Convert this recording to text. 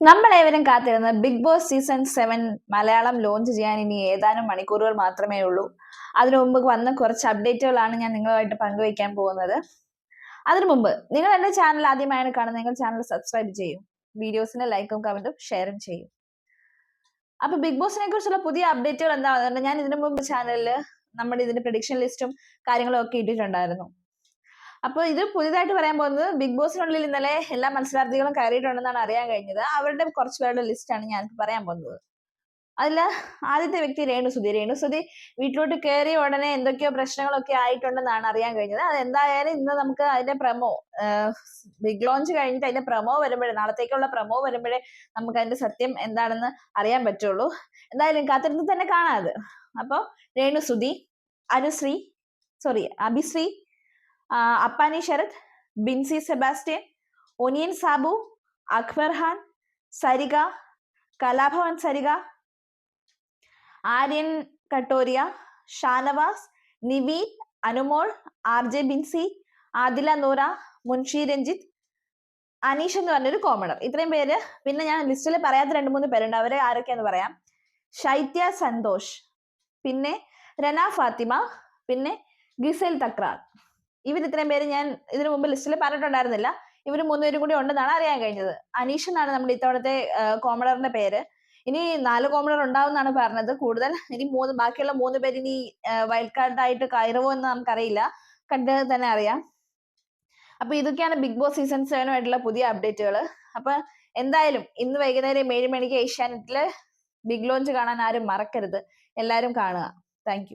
നമ്മളേവരും കാത്തിരുന്ന Bigg Boss season seven Malayalam launch ചെയ്യാൻ ഇനി ഏതാനും മണിക്കൂറുകൾ മാത്രമേ ഉള്ളൂ. അതിനു മുമ്പ് വന്ന കുറച്ച് അപ്ഡേറ്റുകളാണ് ഞാൻ നിങ്ങളുമായിട്ട് പങ്കുവയ്ക്കാൻ പോകുന്നത്. അതിനു മുമ്പ് നിങ്ങൾ എന്റെ ചാനൽ ആദ്യമായാണ് കാണുന്നത് നിങ്ങൾ ചാനൽ സബ്സ്ക്രൈബ് ചെയ്യും. വീഡിയോസിന് ലൈക്കും കമന്റും ഷെയറും ചെയ്യും. അപ്പൊ ബിഗ് ബോസിനെ കുറിച്ചുള്ള പുതിയ അപ്ഡേറ്റുകൾ എന്താണെന്ന് ഞാൻ ഇതിനു മുമ്പ് ചാനലിൽ നമ്മുടെ ഇതിന്റെ പ്രഡിക്ഷൻ ലിസ്റ്റും കാര്യങ്ങളും ഒക്കെ ഇട്ടിട്ടുണ്ടായിരുന്നു. അപ്പോൾ ഇത് പുതിയതായിട്ട് പറയാൻ പോകുന്നത് ബിഗ് ബോസിനുള്ളിൽ ഇന്നലെ എല്ലാ മത്സരാർത്ഥികളും കയറിയിട്ടുണ്ടെന്നാണ് അറിയാൻ കഴിഞ്ഞത്. അവരുടെ കുറച്ച് പേരുടെ ലിസ്റ്റാണ് ഞാൻ പറയാൻ പോകുന്നത്. അതിൽ ആദ്യത്തെ വ്യക്തി രേണുസുതി രേണുസുതി വീട്ടിലോട്ട് കയറിയ ഉടനെ എന്തൊക്കെയോ പ്രശ്നങ്ങളൊക്കെ ആയിട്ടുണ്ടെന്നാണ് അറിയാൻ കഴിഞ്ഞത്. അത് എന്തായാലും ഇന്ന് നമുക്ക് അതിന്റെ പ്രമോ ബിഗ് ലോഞ്ച് കഴിഞ്ഞിട്ട് അതിന്റെ പ്രമോ വരുമ്പോഴേ നാളത്തേക്കുള്ള പ്രമോ വരുമ്പോഴേ നമുക്ക് അതിന്റെ സത്യം എന്താണെന്ന് അറിയാൻ പറ്റുള്ളൂ. എന്തായാലും കാത്തിരുന്ന് തന്നെ കാണാം അത്. അപ്പോൾ Renu Sudhi Anusree sorry Abhishree Appani Sarath Binsy Sebastian onion Sabu Akbar Khan Sarika Kalabhavan Sarika Aryan Kathoria Shanavas Nivi Anumol R J Binsy Adhila Noora Munshi Ranjith Aneesh എന്ന് പറഞ്ഞൊരു കോമണർ ഇത്രയും പേര് പിന്നെ ഞാൻ ലിസ്റ്റിൽ പറയാത്ത രണ്ട് മൂന്ന് പേരുണ്ട്. അവരെ ആരൊക്കെയാന്ന് പറയാം. ശൈത്യ സന്തോഷ് പിന്നെ രന ഫാത്തിമ പിന്നെ ഗിസൽ തക്രാർ. ഇവർ ഇത്രയും പേര് ഞാൻ ഇതിനു മുമ്പ് ലിസ്റ്റിൽ പറഞ്ഞിട്ടുണ്ടായിരുന്നില്ല. ഇവർ മൂന്നുപേരും കൂടി ഉണ്ടെന്നാണ് അറിയാൻ കഴിഞ്ഞത്. അനീഷ് എന്നാണ് നമ്മുടെ ഇത്തവണത്തെ കോമഡറിന്റെ പേര്. ഇനി നാല് കോമണർ ഉണ്ടാവുമെന്നാണ് പറഞ്ഞത്. കൂടുതൽ ഇനി മൂന്ന് ബാക്കിയുള്ള മൂന്ന് പേര് ഇനി വൈൽഡ് കാർഡായിട്ട് കയറുമോ എന്ന് നമുക്കറിയില്ല. കണ്ട് തന്നെ അറിയാം. അപ്പൊ ഇതൊക്കെയാണ് ബിഗ് ബോസ് സീസൺ സെവനുമായിട്ടുള്ള പുതിയ അപ്ഡേറ്റുകൾ അപ്പൊ എന്തായാലും ഇന്ന് വൈകുന്നേരം ഏഴ് മണിക്ക് ഏഷ്യാനെറ്റിൽ ബിഗ് ലോഞ്ച് കാണാൻ ആരും മറക്കരുത്. എല്ലാവരും കാണുക. താങ്ക്